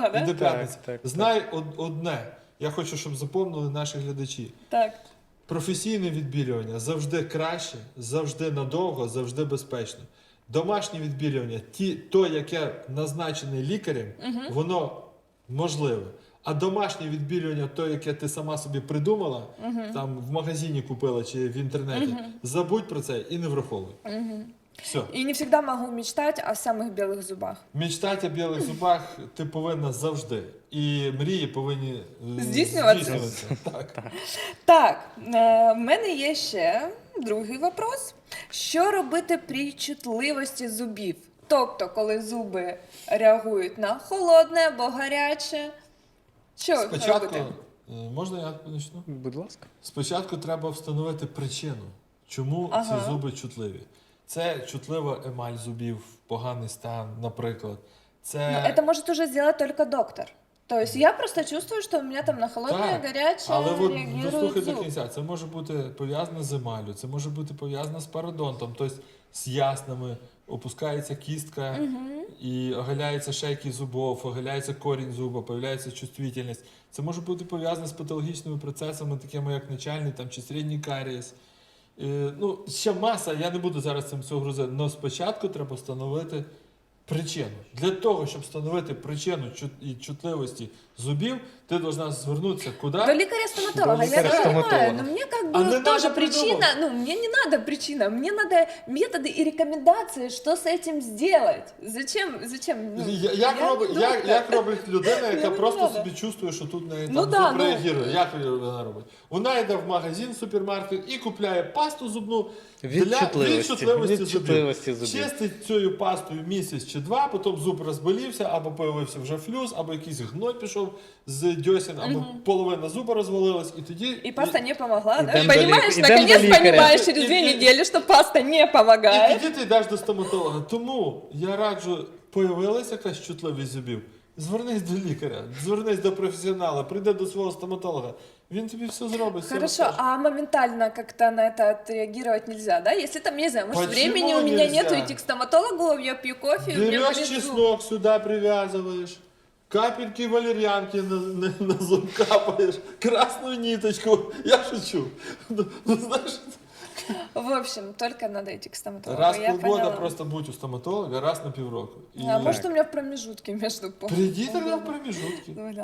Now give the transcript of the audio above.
да? І так, так. Знай од- одне. Я хочу, щоб запомнили наші глядачі. Так. Професійне відбілювання завжди краще, завжди надовго, завжди безпечно. Домашнє відбілювання, ті, то, яке назначене лікарем, воно можливе. А домашнє відбілювання, то, яке ти сама собі придумала, там в магазині купила чи в інтернеті, забудь про це і не враховуй. Все. И не всегда могу мечтать о самых белых зубах. Мечтати о білих зубах ти повинна завжди. І мрії повинні е, Здійснюватися. здійснюватися. Так. Так, е, в мене є ще другий вопрос. Що робити при чутливості зубів? Тобто, коли зуби реагують на холодне або гаряче. Що Спочатку, робити? е, можна я почну? Будь ласка. Спочатку треба встановити причину, чому Ага. ці зуби чутливі. Це чутлива емаль зубів, поганий стан, наприклад. Це Ну, это может уже сделать только доктор. То есть я просто чувствую, что у меня там на холодное, Так, горячее Але от реагирует дослухай до зуб. кінця. Це може бути пов'язано з емалю, це може бути пов'язано з пародонтом, тобто з яснами, опускається кістка і оголяється шейки зубов, оголяється корінь зуба, появляється чувствительність. Це може бути пов'язано з патологічними процесами, такими як начальний там, чи середній карієс. Е, ну, ще маса, я не буду зараз цим всього грузити, але спочатку треба встановити причину. Для того, щоб встановити причину чут- і чутливості зубів, ти повинна звернутися куди? До лекаря-стоматолога, До я понимаю, лекаря-стоматолога. но мне как А бы не тоже надо причина, придумывать. ну, мне не надо причина, мне надо методы и рекомендации, что с этим сделать. Зачем, зачем? Ну, Я- Як, я робить, не як, доктор. як робить людина, яка не просто надо. собі чувствує, що тут неї Ну там да, зуб ну. реагує? Як вона робить? Вона йде в магазин, в супермаркет і купляє пасту зубну Від для чутливості, від чутливості, від зубів. чутливості зубів. Чистить цією пастою місяць чи два, потім зуб розболівся, або появився вже флюс, або якийсь гной пішов з дьосін, або половина зуба розвалилась, і тоді І паста не помогла, да? Лик- наконец до через дві неділі, що паста не І помогает. тоді ти йдеш до стоматолога. Тому я раджу, появилася якась чутливість зубів. Звернись до лікаря, звернись до професіонала, прийди до свого стоматолога. Він тобі все зробить. все Хорошо, розкаже. а моментально как-то на это отреагировать нельзя, да? Если там, не знаю, может, Почему времени у меня нельзя? нету идти к стоматологу, я пью кофе, у меня Береш болит зуб. чеснок, сюди прив'язуєш, капельки валер'янки на, на, на зуб капаєш, красну ниточку. Я шучу. Ну, ну, знаєш, В общем, только надо идти к стоматологу. раз в я полгода поняла. просто будь у стоматолога, раз на півроку. І А может, у меня в промежутке между Приди тогда в проміжутки. Ну, да.